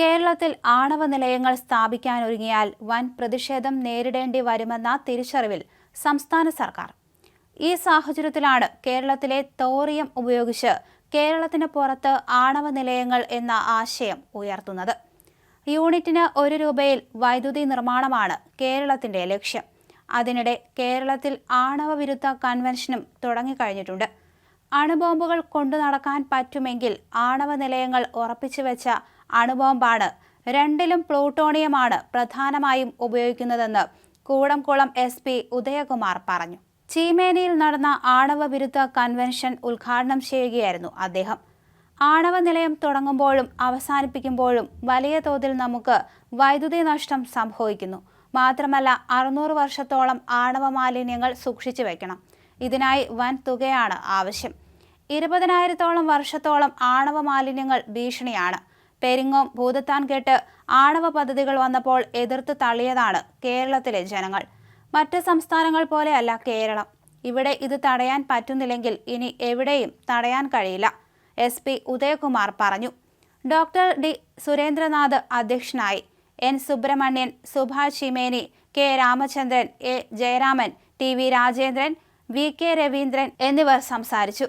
കേരളത്തിൽ ആണവ നിലയങ്ങൾ സ്ഥാപിക്കാനൊരുങ്ങിയാൽ വൻ പ്രതിഷേധം നേരിടേണ്ടി വരുമെന്ന തിരിച്ചറിവിൽ സംസ്ഥാന സർക്കാർ. ഈ സാഹചര്യത്തിലാണ് കേരളത്തിലെ തോറിയം ഉപയോഗിച്ച് കേരളത്തിന് പുറത്ത് ആണവ നിലയങ്ങൾ എന്ന ആശയം ഉയർത്തുന്നത്. യൂണിറ്റിന് ഒരു രൂപയിൽ വൈദ്യുതി നിർമ്മാണമാണ് കേരളത്തിന്റെ ലക്ഷ്യം. അതിനിടെ കേരളത്തിൽ ആണവ വിരുദ്ധ കൺവെൻഷനും തുടങ്ങിക്കഴിഞ്ഞിട്ടുണ്ട്. അണുബോംബുകൾ കൊണ്ടു നടക്കാൻ പറ്റുമെങ്കിൽ ആണവ നിലയങ്ങൾ ഉറപ്പിച്ചു വെച്ച അണുബോംബാണ്. രണ്ടിലും പ്ലൂട്ടോണിയമാണ് പ്രധാനമായും ഉപയോഗിക്കുന്നതെന്ന് കൂടംകുളം എസ് പി ഉദയകുമാർ പറഞ്ഞു. ചീമേനിയിൽ നടന്ന ആണവ വിരുദ്ധ കൺവെൻഷൻ ഉദ്ഘാടനം ചെയ്യുകയായിരുന്നു അദ്ദേഹം. ആണവ നിലയം തുടങ്ങുമ്പോഴും അവസാനിപ്പിക്കുമ്പോഴും വലിയ തോതിൽ നമുക്ക് വൈദ്യുതി നഷ്ടം സംഭവിക്കുന്നു. മാത്രമല്ല അറുന്നൂറ് വർഷത്തോളം ആണവ മാലിന്യങ്ങൾ സൂക്ഷിച്ചു വെക്കണം. ഇതിനായി വൻ തുകയാണ് ആവശ്യം. ഇരുപതിനായിരത്തോളം വർഷത്തോളം ആണവ മാലിന്യങ്ങൾ ഭീഷണിയാണ്. പെരിങ്ങോം ഭൂതത്താൻ കേട്ട് ആണവ പദ്ധതികൾ വന്നപ്പോൾ എതിർത്ത് തള്ളിയതാണ് കേരളത്തിലെ ജനങ്ങൾ. മറ്റ് സംസ്ഥാനങ്ങൾ പോലെയല്ല കേരളം. ഇവിടെ ഇത് തടയാൻ പറ്റുന്നില്ലെങ്കിൽ ഇനി എവിടെയും തടയാൻ കഴിയില്ല എസ് പി ഉദയകുമാർ പറഞ്ഞു. ഡോക്ടർ ഡി സുരേന്ദ്രനാഥ് അധ്യക്ഷനായി. N Subrahmanian Subhash Cheemeni K Ramachandran A Jayaraman T V Rajendran V K Raveendran എന്നിവർ സംസാരിച്ചു.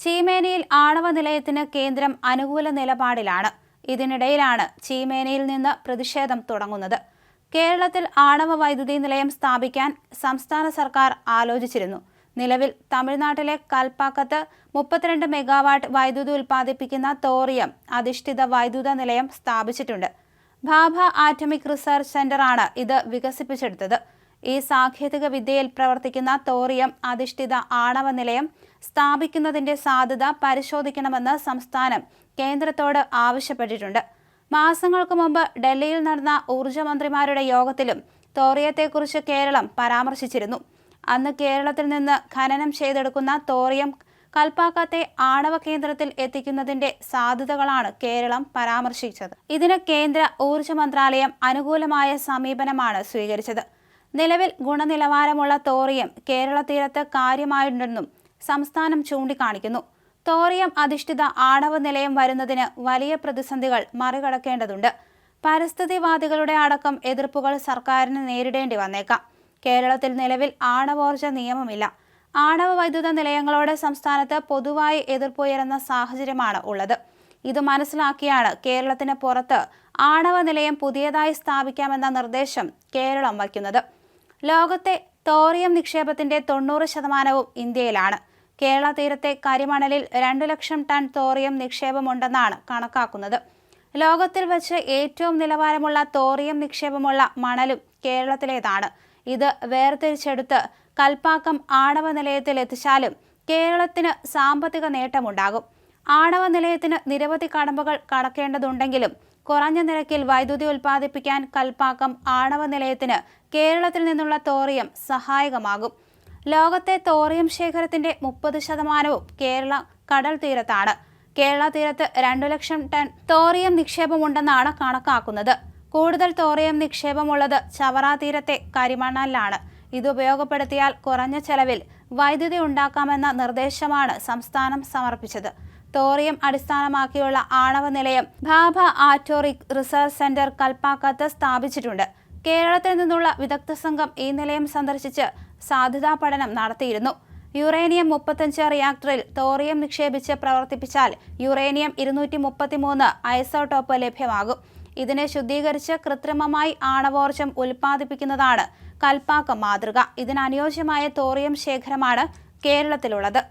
ചീമേനിയിൽ ആണവ നിലയത്തിന് കേന്ദ്രം അനുകൂല നിലപാടിലാണ്. ഇതിനിടയിലാണ് ചീമേനയിൽ നിന്ന് പ്രതിഷേധം തുടങ്ങുന്നത്. കേരളത്തിൽ ആണവ വൈദ്യുതി നിലയം സ്ഥാപിക്കാൻ സംസ്ഥാന സർക്കാർ ആലോചിച്ചിരുന്നു. നിലവിൽ തമിഴ്നാട്ടിലെ കൽപ്പാക്കത്ത് മുപ്പത്തിരണ്ട് മെഗാവാട്ട് വൈദ്യുതി ഉൽപ്പാദിപ്പിക്കുന്ന തോറിയം അധിഷ്ഠിത വൈദ്യുത നിലയം സ്ഥാപിച്ചിട്ടുണ്ട്. ഭാഭ ആറ്റമിക് റിസർച്ച് സെന്ററാണ് ഇത് വികസിപ്പിച്ചെടുത്തത്. ഈ സാങ്കേതിക വിദ്യയിൽ പ്രവർത്തിക്കുന്ന തോറിയം അധിഷ്ഠിത ആണവ നിലയം സ്ഥാപിക്കുന്നതിന്റെ സാധ്യത പരിശോധിക്കണമെന്ന് സംസ്ഥാനം കേന്ദ്രത്തോട് ആവശ്യപ്പെട്ടിട്ടുണ്ട്. മാസങ്ങൾക്ക് മുമ്പ് ഡൽഹിയിൽ നടന്ന ഊർജമന്ത്രിമാരുടെ യോഗത്തിലും തോറിയത്തെക്കുറിച്ച് കേരളം പരാമർശിച്ചിരുന്നു. അന്ന് കേരളത്തിൽ നിന്ന് ഖനനം ചെയ്തെടുക്കുന്ന തോറിയം കൽപ്പാക്കത്തെ ആണവ കേന്ദ്രത്തിൽ എത്തിക്കുന്നതിന്റെ സാധ്യതകളാണ് കേരളം പരാമർശിച്ചത്. ഇതിന് കേന്ദ്ര ഊർജ മന്ത്രാലയം അനുകൂലമായ സമീപനമാണ് സ്വീകരിച്ചത്. നിലവിൽ ഗുണനിലവാരമുള്ള തോറിയം കേരള തീരത്ത് കാര്യമായിട്ടുണ്ടെന്നും സംസ്ഥാനം ചൂണ്ടിക്കാണിക്കുന്നു. തോറിയം അധിഷ്ഠിത ആണവ നിലയം വരുന്നതിന് വലിയ പ്രതിസന്ധികൾ മറികടക്കേണ്ടതുണ്ട്. പരിസ്ഥിതിവാദികളുടെ അടക്കം എതിർപ്പുകൾ സർക്കാരിന് നേരിടേണ്ടി വന്നേക്കാം. കേരളത്തിൽ നിലവിൽ ആണവോർജ നിയമമില്ല. ആണവ വൈദ്യുത നിലയങ്ങളോട് സംസ്ഥാനത്ത് പൊതുവായി എതിർപ്പുയരുന്ന സാഹചര്യമാണ് ഉള്ളത്. ഇത് മനസ്സിലാക്കിയാണ് കേരളത്തിന് പുറത്ത് ആണവ നിലയം പുതിയതായി സ്ഥാപിക്കാമെന്ന നിർദ്ദേശം കേരളം വയ്ക്കുന്നത്. ലോകത്തെ തോറിയം നിക്ഷേപത്തിന്റെ തൊണ്ണൂറ് ശതമാനവും ഇന്ത്യയിലാണ്. കേരള തീരത്തെ കരിമണലിൽ രണ്ടു ലക്ഷം ടൺ തോറിയം നിക്ഷേപമുണ്ടെന്നാണ് കണക്കാക്കുന്നത്. ലോകത്തിൽ വച്ച് ഏറ്റവും നിലവാരമുള്ള തോറിയം നിക്ഷേപമുള്ള മണലും കേരളത്തിലേതാണ്. ഇത് വേർതിരിച്ചെടുത്ത് കൽപ്പാക്കം ആണവ നിലയത്തിൽ എത്തിച്ചാലും കേരളത്തിന് സാമ്പത്തിക നേട്ടമുണ്ടാകും. ആണവ നിലയത്തിന് നിരവധി കടമ്പകൾ കടക്കേണ്ടതുണ്ടെങ്കിലും കുറഞ്ഞ നിരക്കിൽ വൈദ്യുതി ഉൽപ്പാദിപ്പിക്കാൻ കൽപ്പാക്കം ആണവ നിലയത്തിന് കേരളത്തിൽ നിന്നുള്ള തോറിയം സഹായകമാകും. ലോകത്തെ തോറിയം ശേഖരത്തിന്റെ മുപ്പത് ശതമാനവും കേരള കടൽ തീരത്താണ്. കേരള തീരത്ത് രണ്ടു ലക്ഷം ടൺ തോറിയം നിക്ഷേപമുണ്ടെന്നാണ് കണക്കാക്കുന്നത്. കൂടുതൽ തോറിയം നിക്ഷേപമുള്ളത് ചവറ തീരത്തെ കരിമണലിലാണ് ഇത് ഉപയോഗപ്പെടുത്തിയാൽ കുറഞ്ഞ ചെലവിൽ വൈദ്യുതി ഉണ്ടാക്കാമെന്ന നിർദ്ദേശമാണ് സംസ്ഥാനം സമർപ്പിച്ചത്. തോറിയം അടിസ്ഥാനമാക്കിയുള്ള ആണവ നിലയം ഭാഭ ആറ്റോറിക് റിസർച്ച് സെന്റർ കൽപ്പാക്കത്ത് സ്ഥാപിച്ചിട്ടുണ്ട്. കേരളത്തിൽ നിന്നുള്ള വിദഗ്ധ സംഘം ഈ നിലയം സന്ദർശിച്ച് സാധ്യതാ പഠനം നടത്തിയിരുന്നു. യുറേനിയം മുപ്പത്തഞ്ച് റിയാക്ടറിൽ തോറിയം നിക്ഷേപിച്ച് പ്രവർത്തിപ്പിച്ചാൽ യുറേനിയം ഇരുന്നൂറ്റി മുപ്പത്തിമൂന്ന് ഐസോടോപ്പ് ലഭ്യമാകും. ഇതിനെ ശുദ്ധീകരിച്ച് കൃത്രിമമായി ആണവോർജം ഉൽപ്പാദിപ്പിക്കുന്നതാണ് കൽപ്പാക്ക മാതൃക. ഇതിനനുയോജ്യമായ തോറിയം ശേഖരമാണ് കേരളത്തിലുള്ളത്.